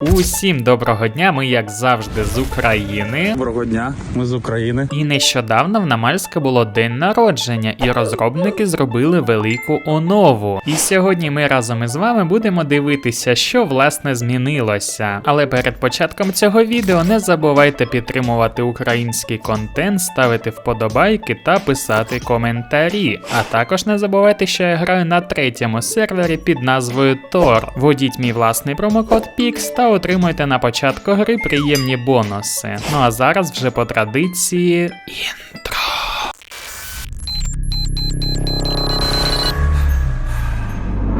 Усім доброго дня, ми як завжди з України. Доброго дня, ми з України. І нещодавно в Намальська було день народження, і розробники зробили велику онову. І сьогодні ми разом із вами будемо дивитися, що власне змінилося. Але перед початком цього відео не забувайте підтримувати український контент, ставити вподобайки та писати коментарі. А також не забувайте, що я граю на третьому сервері під назвою Tor. Вводіть мій власний промокод PIX та отримуйте на початку гри приємні бонуси. Ну а зараз вже по традиції інтро.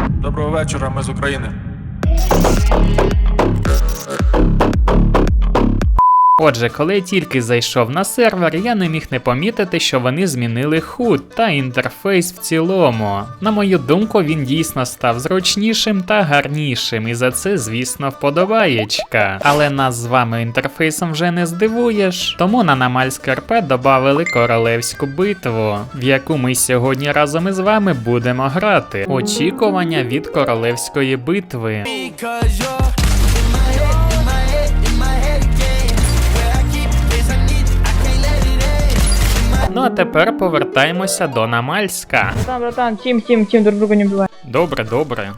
Доброго вечора, ми з України. Отже, коли я тільки зайшов на сервер, я не міг не помітити, що вони змінили HUD та інтерфейс в цілому. На мою думку, він дійсно став зручнішим та гарнішим, і за це, звісно, вподобаєчка. Але нас з вами інтерфейсом вже не здивуєш. Тому на Намальське РП додали королевську битву, в яку ми сьогодні разом із вами будемо грати. Очікування від королевської битви. Ну а тепер повертаємося до Намальська. Братан, братан, тім, тім, тім, друг друга не вбиває. Добре, добре.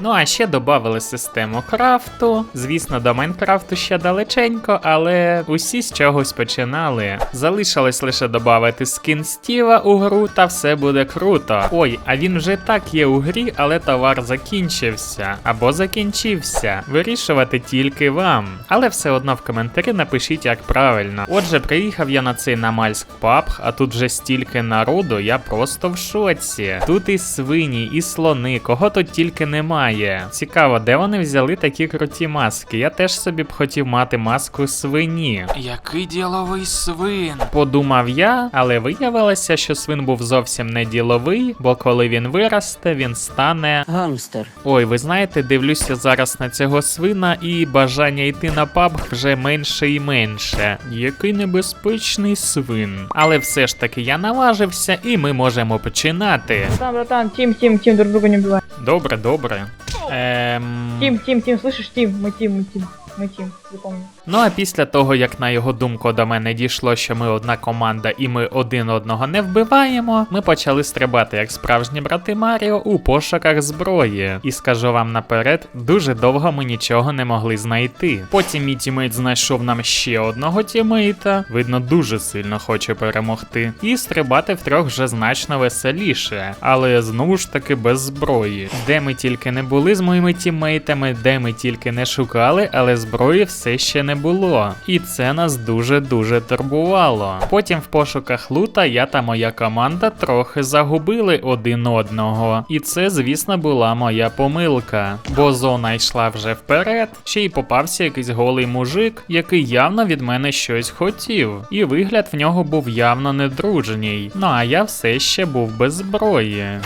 Ну а ще додали систему крафту. Звісно, до Майнкрафту ще далеченько, але усі з чогось починали. Залишилось лише додати скін Стіва у гру, та все буде круто. Ой, а він вже так є у грі, але товар закінчився або закінчився. Вирішувати тільки вам. Але все одно в коментарі напишіть, як правильно. Отже, приїхав я на цей Намальськ паб, а тут вже стільки народу, я просто в шоці. Тут і свині, і слони, кого тут тільки немає. Цікаво, де вони взяли такі круті маски. Я теж собі б хотів мати маску свині. Який діловий свин. Подумав я, але виявилося, що свин був зовсім не діловий, бо коли він виросте, він стане. Гангстер. Ой, ви знаєте, дивлюся зараз на цього свина, і бажання йти на паб вже менше і менше. Який небезпечний свин. Але все ж таки я наважився, і ми можемо починати. Братан, братан, тим, тим, тим, друг друга не убивай. Добре, добре. Ем... Тим, тим, тим, слышишь, тим, мы тим, мы тим, мы тим, запомни. Ну а після того, як на його думку до мене дійшло, що ми одна команда і ми один одного не вбиваємо, ми почали стрибати як справжні брати Маріо у пошуках зброї. І скажу вам наперед, дуже довго ми нічого не могли знайти. Потім мій тімейт знайшов нам ще одного тімейта, видно, дуже сильно хоче перемогти. І стрибати втрьох вже значно веселіше, але знову ж таки без зброї. Де ми тільки не були з моїми тімейтами, де ми тільки не шукали, але зброї все ще не було. І це нас дуже-дуже турбувало. Потім в пошуках лута я та моя команда трохи загубили один одного. І це, звісно, була моя помилка. Бо зона йшла вже вперед, ще й попався якийсь голий мужик, який явно від мене щось хотів. І вигляд в нього був явно недружній. Ну а я все ще був без зброї.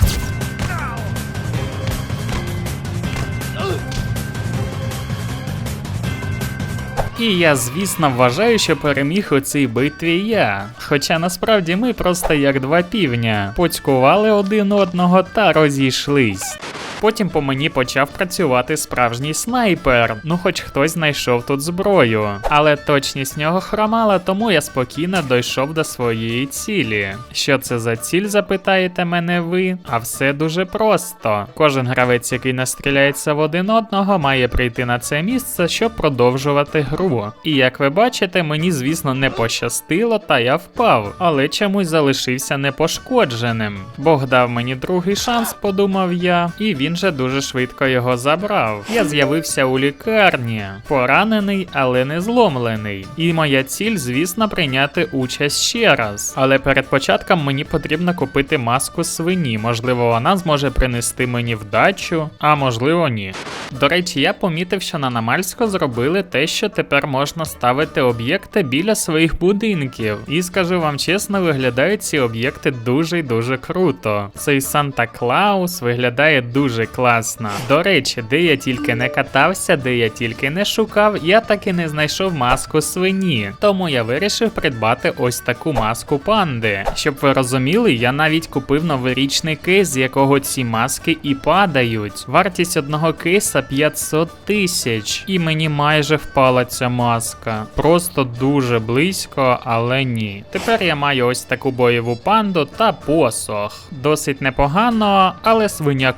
І я, звісно, вважаю, що переміг у цій битві я. Хоча насправді ми просто як два півня, поцькували один одного та розійшлись. Потім по мені почав працювати справжній снайпер. Ну, хоч хтось знайшов тут зброю. Але точність нього хромала, тому я спокійно дійшов до своєї цілі. Що це за ціль, запитаєте мене ви? А все дуже просто. Кожен гравець, який настріляється в один одного, має прийти на це місце, щоб продовжувати гру. І як ви бачите, мені, звісно, не пощастило, та я впав, але чомусь залишився непошкодженим. Бог дав мені другий шанс, подумав я, і він же дуже швидко його забрав. Я з'явився у лікарні, поранений, але не зломлений. І моя ціль, звісно, прийняти участь ще раз. Але перед початком мені потрібно купити маску свині. Можливо, вона зможе принести мені вдачу, а можливо, ні. До речі, я помітив, що на Намальську зробили те, що тепер можна ставити об'єкти біля своїх будинків. І скажу вам чесно, виглядають ці об'єкти дуже й дуже круто. Цей Санта Клаус виглядає дуже дуже класно. До речі, де я тільки не катався, де я тільки не шукав, я так і не знайшов маску свині. Тому я вирішив придбати ось таку маску панди. Щоб ви розуміли, я навіть купив новорічний кейс, з якого ці маски і падають. Вартість одного кейса 500 тисяч. І мені майже впала ця маска. Просто дуже близько, але ні. Тепер я маю ось таку бойову панду та посох. Досить непогано, але свиня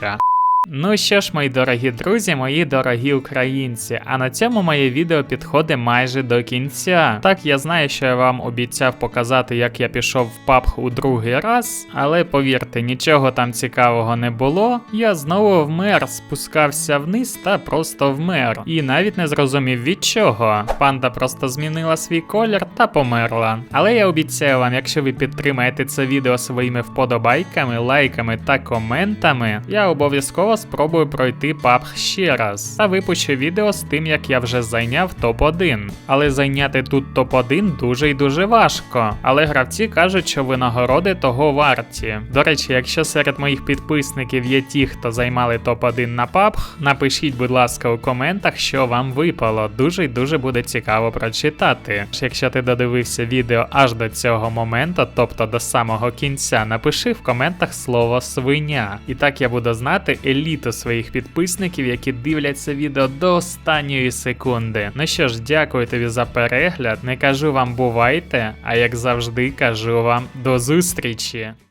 краща. Ну що ж, мої дорогі друзі, мої дорогі українці, а на цьому моє відео підходить майже до кінця. Так, я знаю, що я вам обіцяв показати, як я пішов в PUBG у другий раз, але повірте, нічого там цікавого не було. Я знову вмер, спускався вниз та просто вмер. І навіть не зрозумів від чого. Панда просто змінила свій колір та померла. Але я обіцяю вам, якщо ви підтримаєте це відео своїми вподобайками, лайками та коментами, я обов'язково спробую пройти PUBG ще раз та випущу відео з тим, як я вже зайняв топ-1. Але зайняти тут топ-1 дуже і дуже важко. Але гравці кажуть, що винагороди того варті. До речі, якщо серед моїх підписників є ті, хто займали топ-1 на PUBG, напишіть, будь ласка, у коментах, що вам випало. Дуже і дуже буде цікаво прочитати. Якщо ти додивився відео аж до цього моменту, тобто до самого кінця, напиши в коментах слово свиня. І так я буду знати еліту своїх підписників, які дивляться відео до останньої секунди. Ну що ж, дякую тобі за перегляд. Не кажу вам бувайте, а як завжди кажу вам до зустрічі.